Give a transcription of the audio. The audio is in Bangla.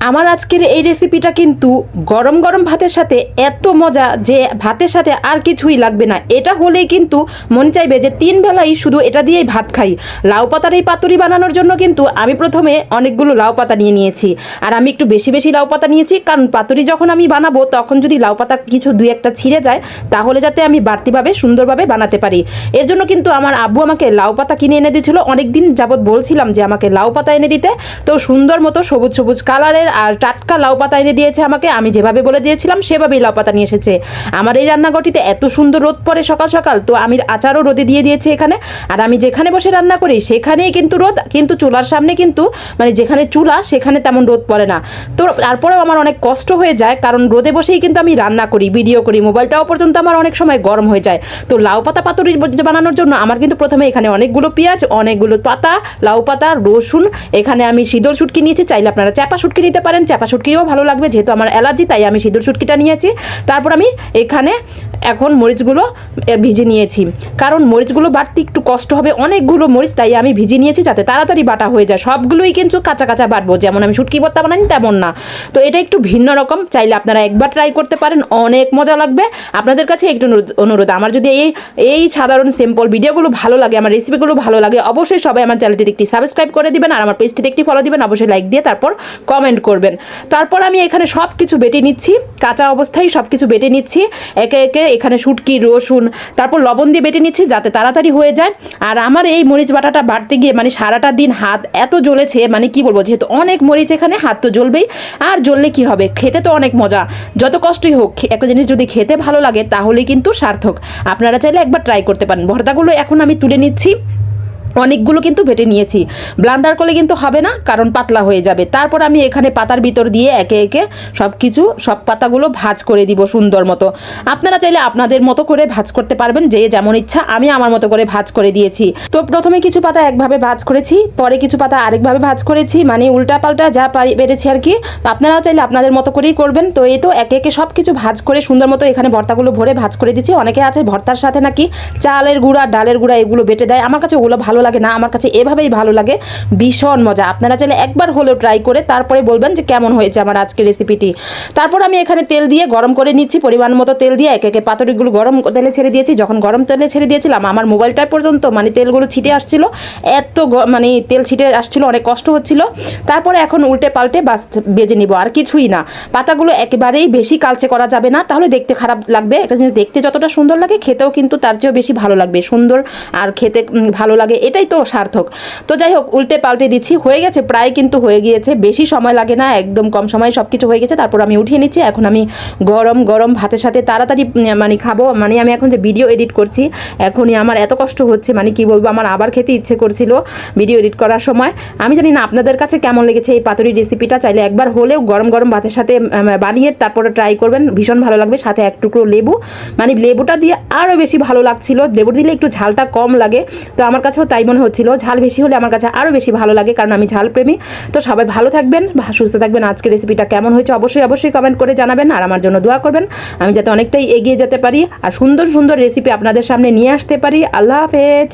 আমার আজকের এই রেসিপিটা কিন্তু গরম গরম ভাতের সাথে এত মজা যে ভাতের সাথে আর কিছুই লাগবে না। এটা হলেই কিন্তু মন চাইবে যে তিন বেলাই শুধু এটা দিয়েই ভাত খাই। লাউ পাতার এই পাতুরি বানানোর জন্য কিন্তু আমি প্রথমে অনেকগুলো লাউ পাতা নিয়ে নিয়েছি। আর আমি একটু বেশি বেশি লাউ পাতা নিয়েছি, কারণ পাতুরি যখন আমি বানাবো, তখন যদি লাউ পাতা কিছু দুই একটা ছিঁড়ে যায়, তাহলে যাতে আমি বাড়তিভাবে সুন্দরভাবে বানাতে পারি। এর জন্য কিন্তু আমার আব্বু আমাকে লাউ পাতা কিনে এনে দিয়েছিল। অনেক দিন যাবৎ বলছিলাম যে আমাকে লাউ পাতা এনে দিতে। তো সুন্দর মতো সবুজ সবুজ কালারের আর টাটকা লাউ পাতা এনে দিয়েছে আমাকে। আমি যেভাবে বলে দিয়েছিলাম, সেভাবেই লাউ পাতা নিয়ে এসেছে। আমার এই রান্নাঘরটিতে এত সুন্দর রোদ পড়ে সকাল সকাল, তো আমি আচারও রোদে দিয়ে দিয়েছি এখানে। আর আমি যেখানে বসে রান্না করি, সেখানেই কিন্তু রোদ, কিন্তু চুলার সামনে কিন্তু মানে যেখানে চুলা, সেখানে তেমন রোদ পড়ে না। তো তারপরেও আমার অনেক কষ্ট হয়ে যায়, কারণ রোদে বসেই কিন্তু আমি রান্না করি, ভিডিও করি, মোবাইলটাও পর্যন্ত আমার অনেক সময় গরম হয়ে যায়। তো লাউ পাতা পাতুরি বানানোর জন্য আমার কিন্তু প্রথমে এখানে অনেকগুলো পেঁয়াজ, অনেকগুলো পাতা, লাউ পাতা, রসুন, এখানে আমি সিঁদুর শুটকি নিয়েছি, চাইলে আপনারা চাপা শুটকি নিতে পারেন চাপা শুটকিও ভালো লাগবে, যেহেতু আমার অ্যালার্জি, তাই আমি সিঁদুর শুটকিটা নিয়েছি। তারপর আমি এখানে এখন মরিচগুলো ভিজে নিয়েছি। কারণ মরিচগুলো বাটতে একটু কষ্ট হবে, অনেকগুলো মরিচ তাই আমি ভিজে নিয়েছি যাতে তাড়াতাড়ি বাটা হয়ে যায়। সবগুলোই কিন্তু কাঁচা কাঁচা বাটবো, যেমন আমি শুটকি ভর্তা বানাই তেমন না। তো এটা একটু ভিন্ন রকম, চাইলে আপনারা একবার ট্রাই করতে পারেন, অনেক মজা লাগবে। আপনাদের কাছে একটু অনুরোধ- আমার যদি এই এই সাধারণ সিম্পল ভিডিওগুলো ভালো লাগে, আমার রেসিপিগুলো ভালো লাগে, অবশ্যই সবাই আমার চ্যানেলটি একটি সাবস্ক্রাইব করে দিবেন, আর আমার পেজটিতে একটি ফলো দিবেন, অবশ্যই লাইক দিয়ে তারপর কমেন্ট করবেন। তারপর আমি এখানে সব কিছু বেটে নিচ্ছি, কাঁচা অবস্থায় সব কিছু বেটে নিচ্ছি, একে একে এখানে শুটকি, রসুন, তারপর লবণ দিয়ে বেটে নিচ্ছি যাতে তাড়াতাড়ি হয়ে যায়। আর আমার এই মরিচ বাটাটা বাড়তে গিয়ে মানে সারাটা দিন হাত এত জ্বলেছে মানে কি বলব, যেহেতু অনেক মরিচ এখানে, হাত তো জ্বলবেই। আর জ্বললে কি হবে? খেতে তো অনেক মজা। যত কষ্টই হোক একটা জিনিস যদি খেতে ভালো লাগে, তাহলেই কিন্তু সার্থক। আপনারা চাইলে একবার ট্রাই করতে পারেন। ভর্তাগুলো এখন আমি তুলে নিচ্ছি। অনেকগুলো কিন্তু ভেটে নিয়েছি। ব্লান্ডার করলে কিন্তু হবে না, কারণ পাতলা হয়ে যাবে। তারপর আমি এখানে পাতার ভিতর দিয়ে একে একে সব কিছু সব পাতাগুলো ভাজ করে দিব সুন্দর মতো। আপনারা চাইলে আপনাদের মতো করে ভাজ করতে পারবেন, যে যেমন ইচ্ছা, আমি আমার মতো করে ভাজ করে দিয়েছি। তো প্রথমে কিছু পাতা একভাবে ভাজ করেছি, পরে কিছু পাতা আরেকভাবে ভাজ করেছি মানে উল্টা পাল্টা যা পারি- পেরেছি আর কি, আপনারাও চাইলে আপনাদের মতো করেই করবেন। তো এই তো একে একে সব কিছু ভাজ করে সুন্দর মতো এখানে ভর্তাগুলো ভরে ভাজ করে দিচ্ছি। অনেকে আছে ভর্তার সাথে নাকি চালের গুঁড়া, ডালের গুঁড়া এগুলো বেটে দেয়। আমার কাছে ওগুলো ভালো লাগে না, আমার কাছে এভাবেই ভালো লাগে। ভীষণ মজা। আপনারা চাইলে একবার হলেও ট্রাই করে তারপরে বলবেন যে কেমন হয়েছে আমার আজকে রেসিপিটি তারপর আমি এখানে তেল দিয়ে গরম করে নিচ্ছি, পরিমাণ মতো তেল দিয়ে একে একে পাতুরিগুলো গরম তেলে ছেড়ে দিয়েছি। যখন গরম তেলে ছেড়ে দিয়েছিলাম, আমার মোবাইলটা পর্যন্ত মানে তেলগুলো ছিটে আসছিল, এত মানে তেল ছিটে আসছিল, অনেক কষ্ট হচ্ছিল। তারপরে এখন উল্টে পাল্টে বাস বেজে নিব, আর কিছুই না। পাতাগুলো একেবারেই বেশি কালচে করা যাবে না, তাহলে দেখতে খারাপ লাগবে। একটা জিনিস দেখতে যতটা সুন্দর লাগে, খেতেও কিন্তু তার চেয়েও বেশি ভালো লাগবে। সুন্দর আর খেতে ভালো লাগে এটাই তো সার্থক। তো যাই হোক, উল্টে পাল্টে দিচ্ছি। হয়ে গেছে, প্রায় কিন্তু হয়ে গিয়েছে। বেশি সময় লাগে না, একদম কম সময়ে সব কিছু হয়ে গেছে। তারপর আমি উঠিয়ে নিচ্ছি। এখন আমি গরম গরম ভাতের সাথে তাড়াতাড়ি মানে খাব। মানে আমি এখন যে ভিডিও এডিট করছি, এখনই আমার এত কষ্ট হচ্ছে। মানে কি বলব, আমার আবার খেতে ইচ্ছে করছিল ভিডিও এডিট করার সময়। আমি জানি না আপনাদের কাছে কেমন লেগেছে এই পাতুরি রেসিপিটা। চাইলে একবার হলেও গরম গরম ভাতের সাথে বানিয়ে তারপরে ট্রাই করবেন। ভীষণ ভালো লাগবে। সাথে এক টুকরো লেবু। মানে লেবুটা দিয়ে আরও বেশি ভালো লাগছিল। লেবু দিলে একটু ঝালটা কম লাগে। তো আমার কাছেও তাই মনে হচ্ছিল ঝাল বেশি হলে আমার কাছে আরও বেশি ভালো লাগে, কারণ আমি ঝাল প্রেমী তো সবাই ভালো থাকবেন সুস্থ থাকবেন, আজকের রেসিপিটা কেমন হয়েছে অবশ্যই অবশ্যই কমেন্ট করে জানাবেন, আর আমার জন্য দোয়া করবেন। আমি যাতে অনেকটাই এগিয়ে যেতে পারি, আর সুন্দর সুন্দর রেসিপি আপনাদের সামনে নিয়ে আসতে পারি। আল্লাহ হাফেজ!